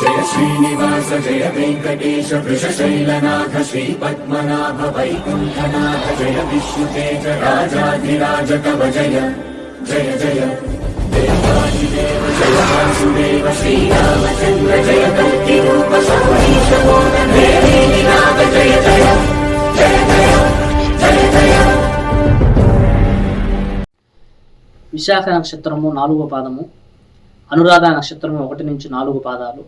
జయ శ్రీనివాస జయ వెంకటేశ వృషశైలనాథ శ్రీ పద్మనాభ వైకుంఠనాథ జయ విష్ణుతేజ రాజాధిరాజ కవ జయ జయ జయ. దేవాదిదేవ జయ వాసుదేవ శ్రీరామచంద్ర జయ కల్కి రూప సౌరీశ నాథ జయ జయ జయ జయ జయ జయ. విశాఖ నక్షత్రము నాలుగో పాదము అనురాధ నక్షత్రము ఒకటి నుంచి నాలుగు పాదాలు.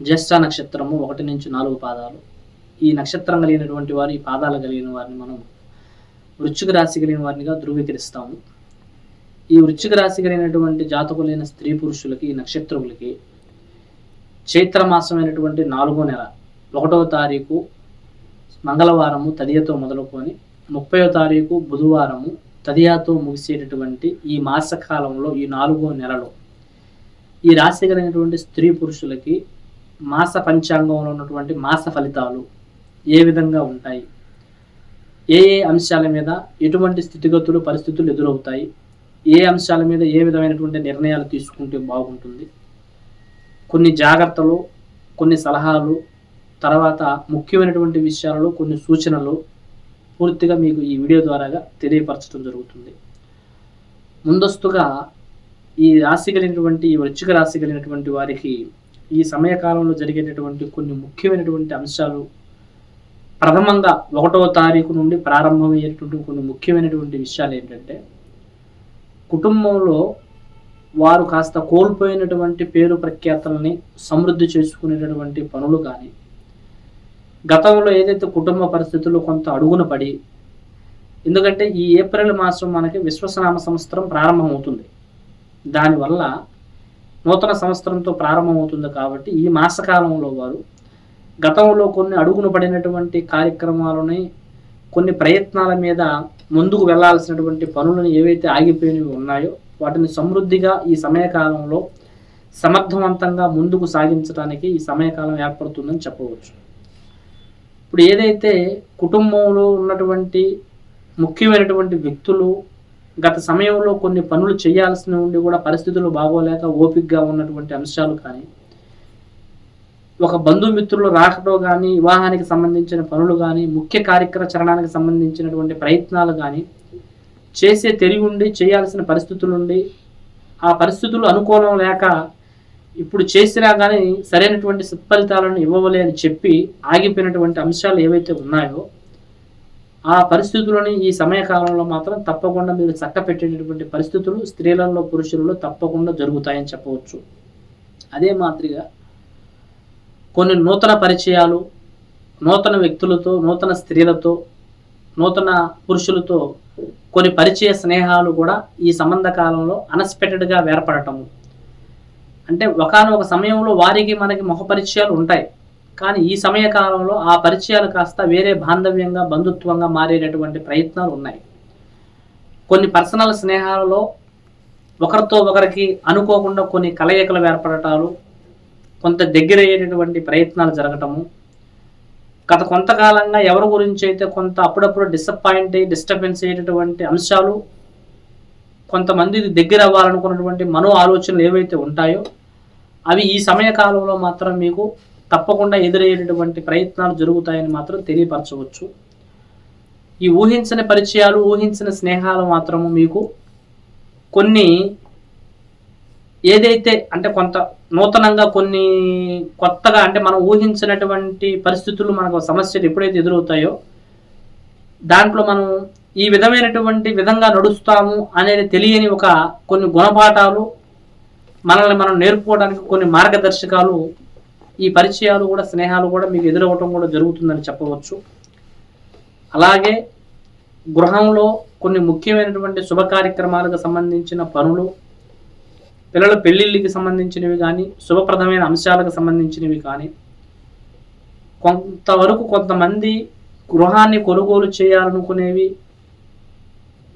జ్యేష్ఠ నక్షత్రము ఒకటి నుంచి నాలుగు పాదాలు. ఈ నక్షత్రం కలిగినటువంటి వారు ఈ పాదాలు కలిగిన వారిని మనం వృశ్చిక రాశి కలిగిన వారినిగా ధృవీకరిస్తాము. ఈ వృశ్చిక రాశి కలిగినటువంటి జాతకులైన స్త్రీ పురుషులకి ఈ నక్షత్రములకి చైత్ర మాసమైనటువంటి నాలుగో నెల ఒకటవ తారీఖు మంగళవారము తదియతో మొదలుకొని ముప్పయో తారీఖు బుధవారము తదియాతో ముగిసేటటువంటి ఈ మాసకాలంలో ఈ నాలుగో నెలలో ఈ రాశి కలిగినటువంటి స్త్రీ పురుషులకి మాస పంచాంగంలో ఉన్నటువంటి మాస ఫలితాలు ఏ విధంగా ఉంటాయి? ఏ ఏ అంశాల మీద ఎటువంటి స్థితిగతులు పరిస్థితులు ఎదురవుతాయి? ఏ అంశాల మీద ఏ విధమైనటువంటి నిర్ణయాలు తీసుకుంటే బాగుంటుంది? కొన్ని జాగ్రత్తలు కొన్ని సలహాలు తర్వాత ముఖ్యమైనటువంటి విషయాలలో కొన్ని సూచనలు పూర్తిగా మీకు ఈ వీడియో ద్వారాగా తెలియపరచడం జరుగుతుంది. ముందస్తుగా ఈ రాశి కలిగినటువంటి ఈ రాశి కలిగినటువంటి వారికి ఈ సమయకాలంలో జరిగేటటువంటి కొన్ని ముఖ్యమైనటువంటి అంశాలు ప్రథమంగా ఒకటవ తారీఖు నుండి ప్రారంభమయ్యేటువంటి కొన్ని ముఖ్యమైనటువంటి విషయాలు ఏంటంటే కుటుంబంలో వారు కాస్త కోల్పోయినటువంటి పేరు ప్రఖ్యాతలని సమృద్ధి చేసుకునేటటువంటి పనులు కానీ గతంలో ఏదైతే కుటుంబ పరిస్థితులు కొంత అడుగున పడి ఎందుకంటే ఈ ఏప్రిల్ మాసం మనకి విశ్వసనామ సంవత్సరం ప్రారంభమవుతుంది. దానివల్ల నూతన సంవత్సరంతో ప్రారంభమవుతుంది కాబట్టి ఈ మాసకాలంలో వారు గతంలో కొన్ని అడుగున పడినటువంటి కార్యక్రమాలని కొన్ని ప్రయత్నాల మీద ముందుకు వెళ్ళాల్సినటువంటి పనులను ఏవైతే ఆగిపోయినవి ఉన్నాయో వాటిని సమృద్ధిగా ఈ సమయకాలంలో సమర్థవంతంగా ముందుకు సాగించడానికి ఈ సమయకాలం ఏర్పడుతుందని చెప్పవచ్చు. ఇప్పుడు ఏదైతే కుటుంబంలో ఉన్నటువంటి ముఖ్యమైనటువంటి వ్యక్తులు గత సమయంలో కొన్ని పనులు చేయాల్సిన ఉండి కూడా పరిస్థితులు బాగోలేక ఓపికగా ఉన్నటువంటి అంశాలు కానీ ఒక బంధుమిత్రులు రాకటో కానీ వివాహానికి సంబంధించిన పనులు కానీ ముఖ్య కార్యక్రమచరణానికి సంబంధించినటువంటి ప్రయత్నాలు కానీ చేసే తెలివి ఉండి చేయాల్సిన పరిస్థితులు ఉండి ఆ పరిస్థితులు అనుకూలం లేక ఇప్పుడు చేసినా కానీ సరైనటువంటి సత్ఫలితాలను ఇవ్వవలే అని చెప్పి ఆగిపోయినటువంటి అంశాలు ఏవైతే ఉన్నాయో ఆ పరిస్థితులని ఈ సమయకాలంలో మాత్రం తప్పకుండా మీరు చక్క పెట్టేటటువంటి పరిస్థితులు స్త్రీలలో పురుషులలో తప్పకుండా జరుగుతాయని చెప్పవచ్చు. అదే మాదిరిగా కొన్ని నూతన పరిచయాలు నూతన వ్యక్తులతో నూతన స్త్రీలతో నూతన పురుషులతో కొన్ని పరిచయ స్నేహాలు కూడా ఈ సంబంధ కాలంలో అన్ఎక్స్పెక్టెడ్గా ఏర్పడటము అంటే ఒకనొక సమయంలో వారికి మనకి ముఖ పరిచయాలు ఉంటాయి. కానీ ఈ సమయకాలంలో ఆ పరిచయాలు కాస్త వేరే బాంధవ్యంగా బంధుత్వంగా మారేటటువంటి ప్రయత్నాలు ఉన్నాయి. కొన్ని పర్సనల్ స్నేహాలలో ఒకరితో ఒకరికి అనుకోకుండా కొన్ని కలయికలు ఏర్పడటాలు కొంత దగ్గర అయ్యేటటువంటి ప్రయత్నాలు జరగటము గత కొంతకాలంగా ఎవరి గురించి అయితే కొంత అప్పుడప్పుడు డిసప్పాయింట్ అయ్యి డిస్టర్బెన్స్ అయ్యేటటువంటి అంశాలు కొంతమంది దగ్గర అవ్వాలనుకున్నటువంటి మనో ఆలోచనలు ఏవైతే ఉంటాయో అవి ఈ సమయకాలంలో మాత్రం మీకు తప్పకుండా ఎదురయ్యేటటువంటి ప్రయత్నాలు జరుగుతాయని మాత్రం తెలియపరచవచ్చు. ఈ ఊహించని పరిచయాలు ఊహించిన స్నేహాలు మాత్రము మీకు కొన్ని ఏదైతే అంటే కొంత నూతనంగా కొన్ని కొత్తగా అంటే మనం ఊహించినటువంటి పరిస్థితులు మనకు సమస్యలు ఎప్పుడైతే ఎదురవుతాయో దాంట్లో మనం ఈ విధమైనటువంటి విధంగా నడుస్తాము అనేది తెలియని ఒక కొన్ని గుణపాఠాలు మనల్ని మనం నేర్పుకోవడానికి కొన్ని మార్గదర్శకాలు ఈ పరిచయాలు కూడా స్నేహాలు కూడా మీకు ఎదురవ్వటం కూడా జరుగుతుందని చెప్పవచ్చు. అలాగే గృహంలో కొన్ని ముఖ్యమైనటువంటి శుభ కార్యక్రమాలకు సంబంధించిన పనులు పిల్లల పెళ్ళిళ్ళకి సంబంధించినవి కానీ శుభప్రదమైన అంశాలకు సంబంధించినవి కానీ కొంతవరకు కొంతమంది గృహాన్ని కొనుగోలు చేయాలనుకునేవి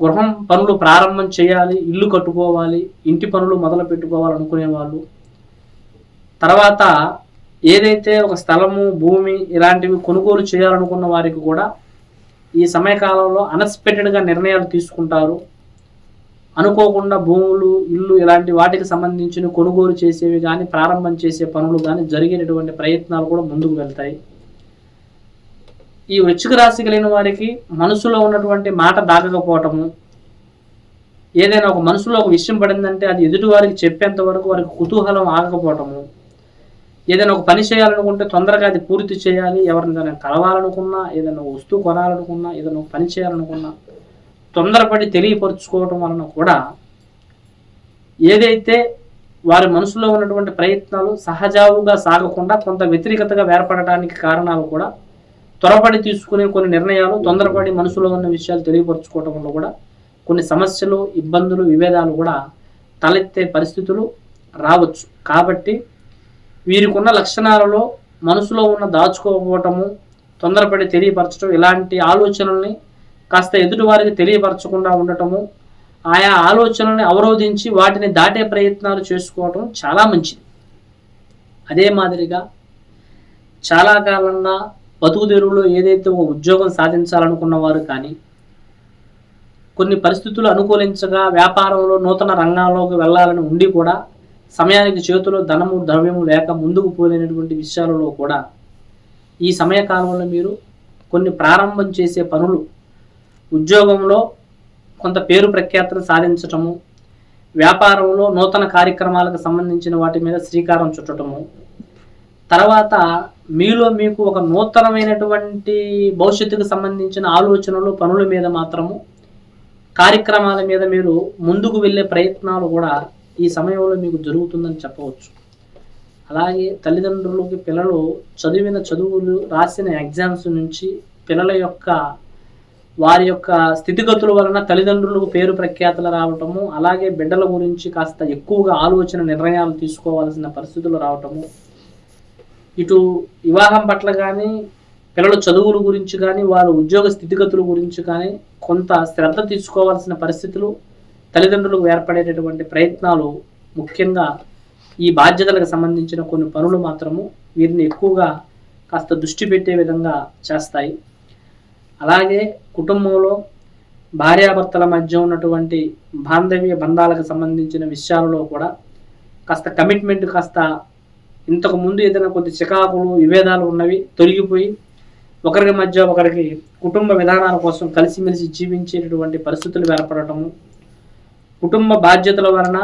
గృహం పనులు ప్రారంభం చేయాలి ఇల్లు కట్టుకోవాలి ఇంటి పనులు మొదలు పెట్టుకోవాలనుకునే వాళ్ళు తర్వాత ఏదైతే ఒక స్థలము భూమి ఇలాంటివి కొనుగోలు చేయాలనుకున్న వారికి కూడా ఈ సమయకాలంలో అన్ఎక్స్పెక్టెడ్గా నిర్ణయాలు తీసుకుంటారు. అనుకోకుండా భూములు ఇల్లు ఇలాంటి వాటికి సంబంధించిన కొనుగోలు చేసేవి కానీ ప్రారంభం చేసే పనులు కానీ జరిగేటటువంటి ప్రయత్నాలు కూడా ముందుకు వెళ్తాయి. ఈ వృచ్చిక రాశి కలిగిన వారికి మనసులో ఉన్నటువంటి మాట దాగకపోవటము ఏదైనా ఒక మనసులో ఒక విషయం పడిందంటే అది ఎదుటి వారికి చెప్పేంత వరకు వారికి కుతూహలం ఆగకపోవటము ఏదైనా ఒక పని చేయాలనుకుంటే తొందరగా అది పూర్తి చేయాలి. ఎవరిని కలవాలనుకున్నా ఏదైనా వస్తువు కొనాలనుకున్నా ఏదైనా ఒక పని చేయాలనుకున్నా తొందరపడి తెలియపరుచుకోవటం వలన కూడా ఏదైతే వారి మనసులో ఉన్నటువంటి ప్రయత్నాలు సహజావుగా సాగకుండా కొంత వ్యతిరేకతగా ఏర్పడటానికి కారణాలు కూడా త్వరపడి తీసుకునే కొన్ని నిర్ణయాలు తొందరపడి మనసులో ఉన్న విషయాలు తెలియపరచుకోవటం వల్ల కూడా కొన్ని సమస్యలు ఇబ్బందులు విభేదాలు కూడా తలెత్తే పరిస్థితులు రావచ్చు. కాబట్టి వీరికున్న లక్షణాలలో మనసులో ఉన్న దాచుకోకపోవటము తొందరపడి తెలియపరచడం ఇలాంటి ఆలోచనల్ని కాస్త ఎదుటివారికి తెలియపరచకుండా ఉండటము ఆయా ఆలోచనల్ని అవరోధించి వాటిని దాటే ప్రయత్నాలు చేసుకోవటం చాలా మంచిది. అదే మాదిరిగా చాలా కాలంగా బతుకు తెరువులో ఏదైతే ఒక ఉద్యోగం సాధించాలనుకున్న వారు కానీ కొన్ని పరిస్థితులు అనుకూలించగా వ్యాపారంలో నూతన రంగాల్లోకి వెళ్ళాలని ఉండి కూడా సమయానికి చేతిలో ధనము ద్రవ్యము లేక ముందుకు పోలేనటువంటి విషయాలలో కూడా ఈ సమయకాలంలో మీరు కొన్ని ప్రారంభం చేసే పనులు ఉద్యోగంలో కొంత పేరు ప్రఖ్యాతలు సాధించటము వ్యాపారంలో నూతన కార్యక్రమాలకు సంబంధించిన వాటి మీద శ్రీకారం చుట్టటము తర్వాత మీలో మీకు ఒక నూతనమైనటువంటి భవిష్యత్తుకు సంబంధించిన ఆలోచనలు పనుల మీద మాత్రము కార్యక్రమాల మీద మీరు ముందుకు వెళ్ళే ప్రయత్నాలు కూడా ఈ సమయంలో మీకు జరుగుతుందని చెప్పవచ్చు. అలాగే తల్లిదండ్రులకి పిల్లలు చదివిన చదువులు రాసిన ఎగ్జామ్స్ నుంచి పిల్లల యొక్క వారి యొక్క స్థితిగతుల వలన తల్లిదండ్రులకు పేరు ప్రఖ్యాతలు రావటము అలాగే బిడ్డల గురించి కాస్త ఎక్కువగా ఆలోచన నిర్ణయాలు తీసుకోవాల్సిన పరిస్థితులు రావటము. ఇటు వివాహం పట్ల కానీ పిల్లల చదువుల గురించి కానీ వారు ఉద్యోగ స్థితిగతుల గురించి కానీ కొంత శ్రద్ధ తీసుకోవాల్సిన పరిస్థితులు తల్లిదండ్రులకు ఏర్పడేటటువంటి ప్రయత్నాలు ముఖ్యంగా ఈ బాధ్యతలకు సంబంధించిన కొన్ని పనులు మాత్రము వీరిని ఎక్కువగా కాస్త దృష్టి పెట్టే విధంగా చేస్తాయి. అలాగే కుటుంబంలో భార్యాభర్తల మధ్య ఉన్నటువంటి బాంధవ్య బంధాలకు సంబంధించిన విషయాలలో కూడా కాస్త కమిట్మెంట్ కాస్త ఇంతకు ముందు ఏదైనా కొద్ది చికాకులు విభేదాలు ఉన్నవి తొలగిపోయి ఒకరికి మధ్య ఒకరికి కుటుంబ విధానాల కోసం కలిసిమెలిసి జీవించేటటువంటి పరిస్థితులు ఏర్పడటము కుటుంబ బాధ్యతల వలన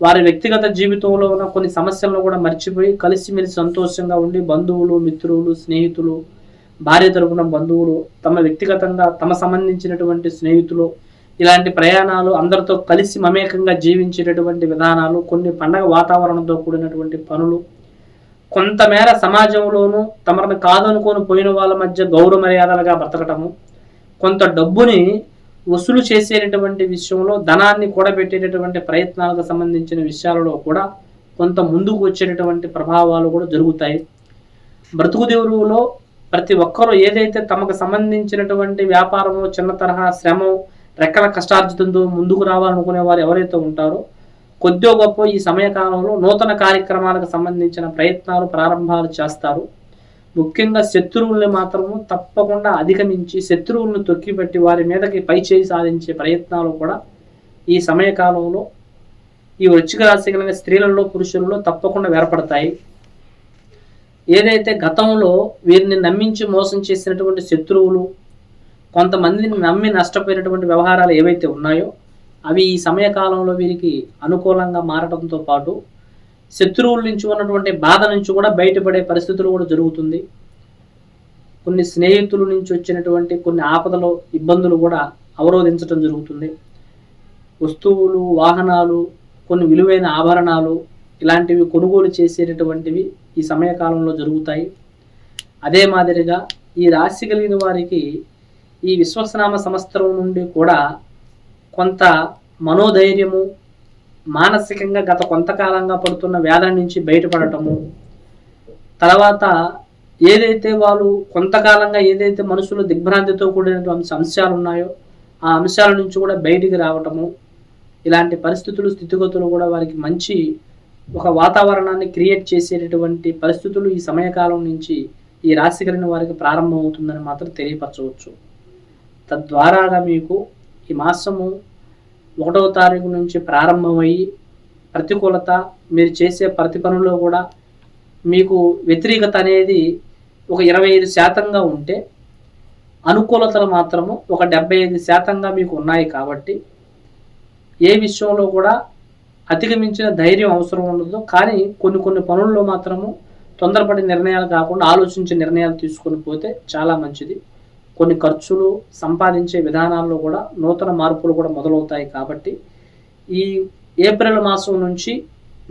వారి వ్యక్తిగత జీవితంలో ఉన్న కొన్ని సమస్యలను కూడా మర్చిపోయి కలిసిమెలిసి సంతోషంగా ఉండి బంధువులు మిత్రులు స్నేహితులు భార్య తరపున బంధువులు తమ వ్యక్తిగతంగా తమ సంబంధించినటువంటి స్నేహితులు ఇలాంటి ప్రయాణాలు అందరితో కలిసి మమేకంగా జీవించేటటువంటి విధానాలు కొన్ని పండగ వాతావరణంతో కూడినటువంటి పనులు. కొంతమేర సమాజంలోనూ తమను కాదనుకొని పోయిన వాళ్ళ మధ్య గౌరవ మర్యాదలుగా బ్రతకటము. కొంత డబ్బుని వసూలు చేసేటటువంటి విషయంలో ధనాన్ని కూడబెట్టేటటువంటి ప్రయత్నాలకు సంబంధించిన విషయాలలో కూడా కొంత ముందుకు వచ్చేటటువంటి ప్రభావాలు కూడా జరుగుతాయి. బ్రతుకుదేవులలో ప్రతి ఒక్కరూ ఏదైతే తమకు సంబంధించినటువంటి వ్యాపారంలో చిన్న తరహా శ్రమ రెక్కల కష్టార్జితంతో ముందుకు రావాలనుకునే వారు ఎవరైతే ఉంటారో కొద్దిగా గొప్ప ఈ సమయకాలంలో నూతన కార్యక్రమాలకు సంబంధించిన ప్రయత్నాలు ప్రారంభాలు చేస్తారు. ముఖ్యంగా శత్రువుల్ని మాత్రము తప్పకుండా అధిగమించి శత్రువులను తొక్కిపెట్టి వారి మీదకి పై చేయి సాధించే ప్రయత్నాలు కూడా ఈ సమయకాలంలో ఈ వృచ్చిక రాశి కలిగిన స్త్రీలలో పురుషులలో తప్పకుండా ఏర్పడతాయి. ఏదైతే గతంలో వీరిని నమ్మించి మోసం చేసినటువంటి శత్రువులు కొంతమందిని నమ్మి నష్టపోయినటువంటి వ్యవహారాలు ఏవైతే ఉన్నాయో అవి ఈ సమయకాలంలో వీరికి అనుకూలంగా మారడంతో పాటు శత్రువుల నుంచి ఉన్నటువంటి బాధ నుంచి కూడా బయటపడే పరిస్థితులు కూడా జరుగుతుంది. కొన్ని స్నేహితుల నుంచి వచ్చినటువంటి కొన్ని ఆపదలు ఇబ్బందులు కూడా అవరోధించడం జరుగుతుంది. వస్తువులు వాహనాలు కొన్ని విలువైన ఆభరణాలు ఇలాంటివి కొనుగోలు చేసేటటువంటివి ఈ సమయకాలంలో జరుగుతాయి. అదే మాదిరిగా ఈ రాశి కలిగిన వారికి ఈ విశ్వసనామ సంవత్సరం నుండి కూడా కొంత మనోధైర్యము మానసికంగా గత కొంతకాలంగా పడుతున్న వేదన నుంచి బయటపడటము. తర్వాత ఏదైతే వాళ్ళు కొంతకాలంగా ఏదైతే మనసులో దిగ్భ్రాంతితో కూడినటువంటి అంశాలు ఉన్నాయో ఆ అంశాల నుంచి కూడా బయటికి రావటము. ఇలాంటి పరిస్థితులు స్థితిగతులు కూడా వారికి మంచి ఒక వాతావరణాన్ని క్రియేట్ చేసేటటువంటి పరిస్థితులు ఈ సమయకాలం నుంచి ఈ రాశి కలిగిన వారికి ప్రారంభమవుతుందని మాత్రం తెలియపరచవచ్చు. తద్వారాగా మీకు ఈ మాసము ఒకటవ తారీఖు నుంచి ప్రారంభమయ్యి ప్రతికూలత మీరు చేసే ప్రతి పనిలో కూడా మీకు వ్యతిరేకత అనేది ఒక ఇరవై ఐదు శాతంగా ఉంటే అనుకూలతలు మాత్రము ఒక డెబ్బై ఐదు శాతంగా మీకు ఉన్నాయి కాబట్టి ఏ విషయంలో కూడా అధిగమించిన ధైర్యం అవసరం ఉండదు. కానీ కొన్ని కొన్ని పనుల్లో మాత్రము తొందరపడి నిర్ణయాలు కాకుండా ఆలోచించి నిర్ణయాలు తీసుకొని పోతే చాలా మంచిది. కొన్ని ఖర్చులు సంపాదించే విధానాల్లో కూడా నూతన మార్పులు కూడా మొదలవుతాయి కాబట్టి ఈ ఏప్రిల్ మాసం నుంచి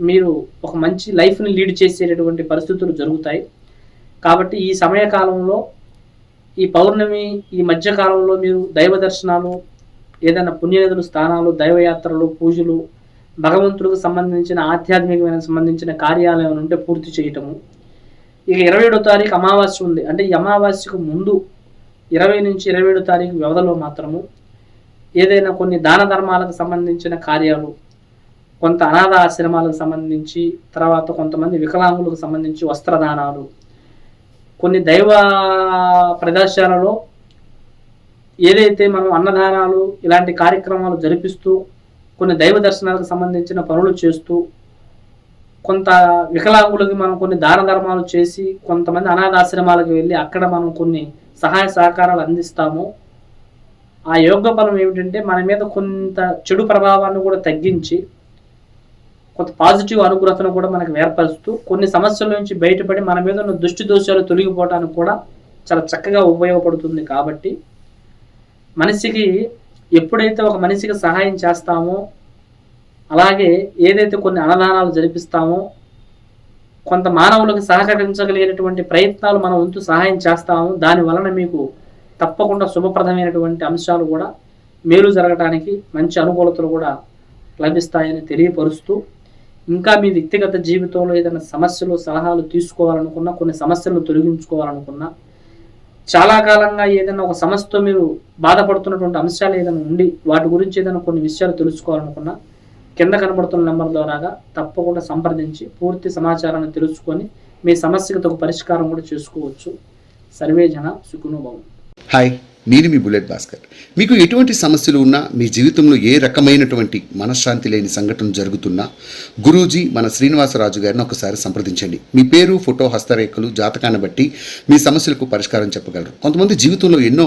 మీరు ఒక మంచి లైఫ్ని లీడ్ చేసేటటువంటి పరిస్థితులు జరుగుతాయి. కాబట్టి ఈ సమయకాలంలో ఈ పౌర్ణమి ఈ మధ్యకాలంలో మీరు దైవ దర్శనాలు ఏదైనా పుణ్యనదులు స్థానాలు దైవయాత్రలు పూజలు భగవంతుడికి సంబంధించిన ఆధ్యాత్మికమైన సంబంధించిన కార్యాలయం ఉంటే పూర్తి చేయటము. ఇక ఇరవై ఏడో తారీఖు అమావాస్య ఉంది. అంటే ఈ అమావాస్యకు ముందు ఇరవై నుంచి ఇరవై ఏడో తారీఖు వ్యవధిలో మాత్రము ఏదైనా కొన్ని దాన ధర్మాలకు సంబంధించిన కార్యాలు కొంత అనాథ ఆశ్రమాలకు సంబంధించి తర్వాత కొంతమంది వికలాంగులకు సంబంధించి వస్త్రదానాలు కొన్ని దైవ ప్రదేశాలలో ఏదైతే మనం అన్నదానాలు ఇలాంటి కార్యక్రమాలు జరిపిస్తూ కొన్ని దైవ దర్శనాలకు సంబంధించిన పనులు చేస్తూ కొంత వికలాంగులకి మనం కొన్ని దాన ధర్మాలు చేసి కొంతమంది అనాథాశ్రమాలకు వెళ్ళి అక్కడ మనం కొన్ని సహాయ సహకారాలు అందిస్తాము. ఆ యోగ బలం ఏమిటంటే మన మీద కొంత చెడు ప్రభావాన్ని కూడా తగ్గించి కొంత పాజిటివ్ అనుగ్రహతను కూడా మనకు ఏర్పరుస్తూ కొన్ని సమస్యల నుంచి బయటపడి మన మీద ఉన్న దుష్టి దోషాలు తొలగిపోవడానికి కూడా చాలా చక్కగా ఉపయోగపడుతుంది కాబట్టి మనిషికి ఎప్పుడైతే ఒక మనిషికి సహాయం చేస్తామో అలాగే ఏదైతే కొన్ని అన్నదానాలు జరిపిస్తామో కొంత మానవులకు సహకరించగలిగినటువంటి ప్రయత్నాలు మన వంతు సహాయం చేస్తాము. దాని వలన మీకు తప్పకుండా శుభప్రదమైనటువంటి అంశాలు కూడా మేలు జరగడానికి మంచి అనుకూలతలు కూడా లభిస్తాయని తెలియపరుస్తూ ఇంకా మీ వ్యక్తిగత జీవితంలో ఏదైనా సమస్యలు సలహాలు తీసుకోవాలనుకున్నా కొన్ని సమస్యలను తొలగించుకోవాలనుకున్నా చాలా కాలంగా ఏదైనా ఒక సమస్యతో మీరు బాధపడుతున్నటువంటి అంశాలు ఏదైనా ఉండి వాటి గురించి ఏదైనా కొన్ని విషయాలు తెలుసుకోవాలనుకున్నా కింద కనబడుతున్న నెంబర్ ద్వారాగా తప్పకుండా సంప్రదించి పూర్తి సమాచారాన్ని తెలుసుకొని మీ సమస్యకు తగు పరిష్కారం కూడా చేసుకోవచ్చు. సర్వే జన సుఖునుభవం హాయ్ నేను మీ బుల్లెట్ భాస్కర్. మీకు ఎటువంటి సమస్యలు ఉన్నా మీ జీవితంలో ఏ రకమైనటువంటి మనశ్శాంతి లేని సంఘటన జరుగుతున్నా గురూజీ మన శ్రీనివాసరాజు గారిని ఒకసారి సంప్రదించండి. మీ పేరు ఫోటో హస్తరేఖలు జాతకాన్ని బట్టి మీ సమస్యలకు పరిష్కారం చెప్పగలరు. కొంతమంది జీవితంలో ఎన్నో